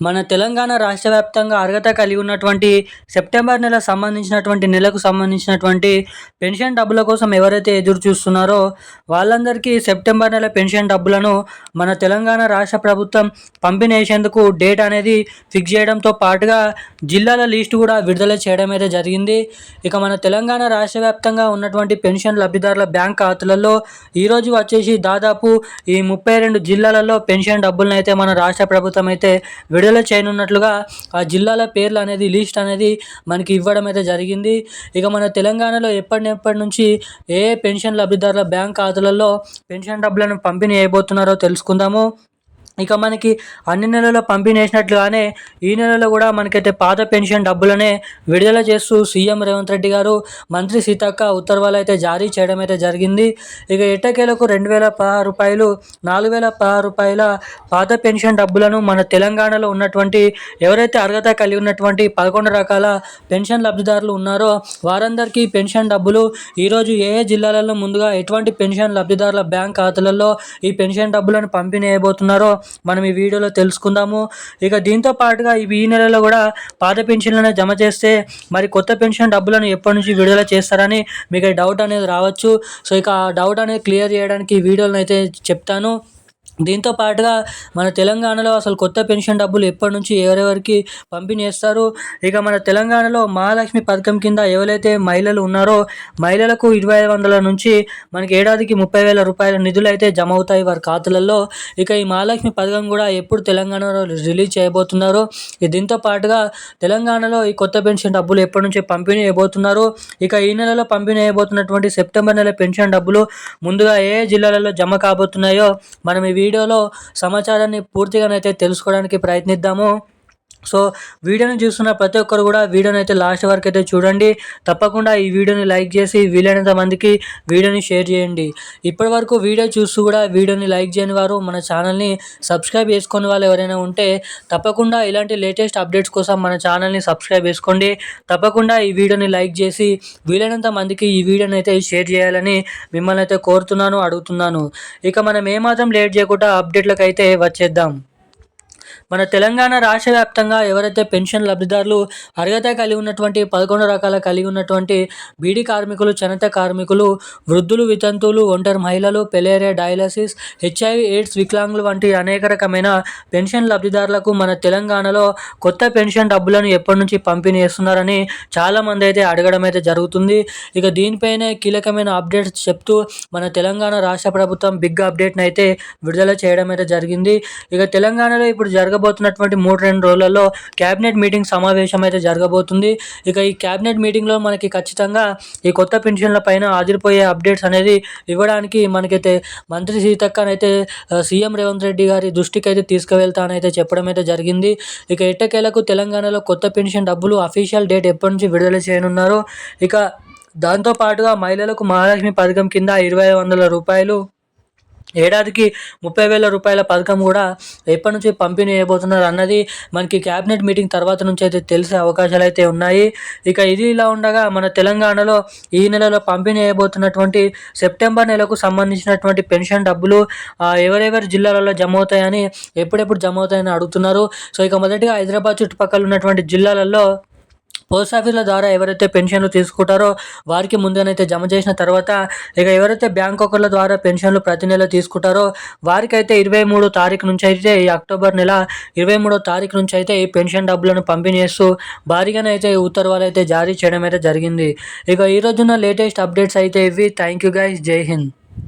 మన తెలంగాణ రాష్ట్ర వ్యాప్తంగా అర్హత కలిగి ఉన్నటువంటి సెప్టెంబర్ నెల సంబంధించినటువంటి నెలకు సంబంధించినటువంటి పెన్షన్ డబ్బుల కోసం ఎవరైతే ఎదురు చూస్తున్నారో వాళ్ళందరికీ సెప్టెంబర్ నెల పెన్షన్ డబ్బులను మన తెలంగాణ రాష్ట్ర ప్రభుత్వం పంపిణేసేందుకు డేట్ అనేది ఫిక్స్ చేయడంతో పాటుగా జిల్లాల లిస్టు కూడా విడుదల చేయడం అయితే జరిగింది. ఇక మన తెలంగాణ రాష్ట్ర వ్యాప్తంగా ఉన్నటువంటి పెన్షన్ లబ్ధిదారుల బ్యాంక్ ఖాతాలలో ఈరోజు వచ్చేసి దాదాపు ఈ ముప్పై రెండు జిల్లాలలో పెన్షన్ డబ్బులను అయితే మన రాష్ట్ర ప్రభుత్వం అయితే విడుదల చేయనున్నట్లుగా ఆ జిల్లాల పేర్లు అనేది లిస్ట్ అనేది మనకి ఇవ్వడం అయితే జరిగింది. ఇక మన తెలంగాణలో ఎప్పటినెప్పటి నుంచి ఏ ఏ పెన్షన్ లబ్ధిదారుల బ్యాంక్ ఖాతాలలో పెన్షన్ డబ్బులను పంపిణీ చేయబోతున్నారో తెలుసుకుందాము. ఇక మనకి అన్ని నెలల్లో పంపిణీ చేసినట్లుగానే ఈ నెలలో కూడా మనకైతే పాత పెన్షన్ డబ్బులనే విడుదల చేస్తూ సీఎం రేవంత్ రెడ్డి గారు మంత్రి సీతక్క ఉత్తర్వులు అయితే జారీ చేయడం అయితే జరిగింది. ఇక ఎట్టకేలకు రెండు వేల పదహారు రూపాయలు నాలుగు వేల పదహారు రూపాయల పాత పెన్షన్ డబ్బులను మన తెలంగాణలో ఉన్నటువంటి ఎవరైతే అర్హత కలిగి ఉన్నటువంటి పదకొండు రకాల పెన్షన్ లబ్ధిదారులు ఉన్నారో వారందరికీ పెన్షన్ డబ్బులు ఈరోజు ఏ ఏ జిల్లాలలో ముందుగా ఎటువంటి పెన్షన్ లబ్ధిదారుల బ్యాంక్ ఖాతాలలో ఈ పెన్షన్ డబ్బులను పంపిణీ చేయబోతున్నారో మనం ఈ వీడియోలో తెలుసుకుందాము. ఇక దీంతో పాటుగా ఇవి ఈ నెలలో కూడా పాత పెన్షన్లను జమ చేస్తే మరి కొత్త పెన్షన్ డబ్బులను ఎప్పటి నుంచి విడుదల చేస్తారని మీకు డౌట్ అనేది రావచ్చు. సో ఇక ఆ డౌట్ అనేది క్లియర్ చేయడానికి ఈ వీడియోలను అయితే చెప్తాను. దీంతో పాటుగా మన తెలంగాణలో అసలు కొత్త పెన్షన్ డబ్బులు ఎప్పటి నుంచి ఎవరెవరికి పంపిణీ చేస్తారు ఇక మన తెలంగాణలో మహాలక్ష్మి పథకం కింద ఎవరైతే మహిళలు ఉన్నారో మహిళలకు ఇరవై ఐదు వందల నుంచి మనకి ఏడాదికి ముప్పై వేల రూపాయల నిధులు అయితే జమ అవుతాయి వారి ఖాతాలలో. ఇక ఈ మహాలక్ష్మి పథకం కూడా ఎప్పుడు తెలంగాణలో రిలీజ్ చేయబోతున్నారో? దీంతో పాటుగా తెలంగాణలో ఈ కొత్త పెన్షన్ డబ్బులు ఎప్పటి నుంచి పంపిణీ చేయబోతున్నారు? ఇక ఈ నెలలో పంపిణీ చేయబోతున్నటువంటి సెప్టెంబర్ నెల పెన్షన్ డబ్బులు ముందుగా ఏ జిల్లాలలో జమ కాబోతున్నాయో మనం ఇవి వీడియోలో సమాచారాన్ని పూర్తిగానైతే తెలుసుకోవడానికి ప్రయత్నిద్దాము. సో వీడియోని చూస్తున్న ప్రతి ఒక్కరు కూడా వీడియోని అయితే లాస్ట్ వరకు అయితే చూడండి. తప్పకుండా ఈ వీడియోని లైక్ చేసి వీలైనంత మందికి వీడియోని షేర్ చేయండి. ఇప్పటి వరకు వీడియో చూస్తూ కూడా వీడియోని లైక్ చేయని వారు మన ఛానల్ని సబ్స్క్రైబ్ చేసుకునే వాళ్ళు ఎవరైనా ఉంటే తప్పకుండా ఇలాంటి లేటెస్ట్ అప్డేట్స్ కోసం మన ఛానల్ని సబ్స్క్రైబ్ చేసుకోండి. తప్పకుండా ఈ వీడియోని లైక్ చేసి వీలైనంత మందికి ఈ వీడియోని అయితే షేర్ చేయాలని మిమ్మల్ని అయితే కోరుతున్నాను అడుగుతున్నాను. ఇక మనం ఏమాత్రం లేట్ చేయకుండా అప్డేట్లకు అయితే వచ్చేద్దాం. మన తెలంగాణ రాష్ట్ర వ్యాప్తంగా ఎవరైతే పెన్షన్ లబ్ధిదారులు అర్హత కలిగి ఉన్నటువంటి పదకొండు రకాల కలిగి ఉన్నటువంటి బీడీ కార్మికులు చనత కార్మికులు వృద్ధులు వితంతువులు ఒంటరి మహిళలు పెలేరియా డయాలసిస్ హెచ్ఐవి ఎయిడ్స్ వికలాంగులు వంటి అనేక రకమైన పెన్షన్ లబ్ధిదారులకు మన తెలంగాణలో కొత్త పెన్షన్ డబ్బులను ఎప్పటి నుంచి పంపిణీ చేస్తున్నారని చాలామంది అయితే అడగడం అయితే జరుగుతుంది. ఇక దీనిపైనే కీలకమైన అప్డేట్స్ చెప్తూ మన తెలంగాణ రాష్ట్ర ప్రభుత్వం బిగ్ అప్డేట్ని అయితే విడుదల చేయడం అయితే జరిగింది. ఇక తెలంగాణలో ఇప్పుడు రాబోతున్నటువంటి మూడు రెండు రోజులలో క్యాబినెట్ మీటింగ్ సమావేశం అయితే జరగబోతుంది. ఇక ఈ క్యాబినెట్ మీటింగ్లో మనకి ఖచ్చితంగా ఈ కొత్త పెన్షన్ల పైన ఆదిరిపోయే అప్డేట్స్ అనేది ఇవ్వడానికి మనకైతే మంత్రి సీతక్కనైతే సీఎం రేవంత్ రెడ్డి గారి దృష్టికి అయితే తీసుకువెళ్తానైతే చెప్పడం అయితే జరిగింది. ఇక ఎట్టకేలకు తెలంగాణలో కొత్త పెన్షన్ డబ్బులు అఫీషియల్ డేట్ ఎప్పటి నుంచి విడుదల చేయనున్నారో ఇక దాంతో పాటుగా మహిళలకు మహాలక్ష్మి పథకం కింద ఇరవై వందల రూపాయలు ఏడాదికి ముప్పై వేల రూపాయల పథకం కూడా ఎప్పటి నుంచి పంపిణీ చేయబోతున్నారు అన్నది మనకి క్యాబినెట్ మీటింగ్ తర్వాత నుంచి అయితే తెలిసే అవకాశాలు అయితే ఉన్నాయి. ఇక ఇది ఇలా ఉండగా మన తెలంగాణలో ఈ నెలలో పంపిణీ చేయబోతున్నటువంటి సెప్టెంబర్ నెలకు సంబంధించినటువంటి పెన్షన్ డబ్బులు ఎవరెవరి జిల్లాలలో జమ అవుతాయని ఎప్పుడెప్పుడు జమ అవుతాయని అడుగుతున్నారు. సో ఇక మొదటిగా హైదరాబాద్ చుట్టుపక్కల ఉన్నటువంటి జిల్లాలలో పోస్ట్ ఆఫీసుల ద్వారా ఎవరైతే పెన్షన్లు తీసుకుంటారో వారికి ముందునైతే జమ చేసిన తర్వాత ఇక ఎవరైతే బ్యాంక్ ద్వారా పెన్షన్లు ప్రతి నెల తీసుకుంటారో వారికైతే ఇరవై మూడో తారీఖు నుంచి అయితే ఈ అక్టోబర్ నెల ఇరవై మూడో తారీఖు నుంచి అయితే ఈ పెన్షన్ డబ్బులను పంపిణీ చేస్తూ భారీగానే అయితే ఉత్తర్వులు అయితే జారీ చేయడం అయితే జరిగింది. ఇక ఈ రోజున లేటెస్ట్ అప్డేట్స్ అయితే ఇవి. థ్యాంక్ యూ గైస్ జై హింద్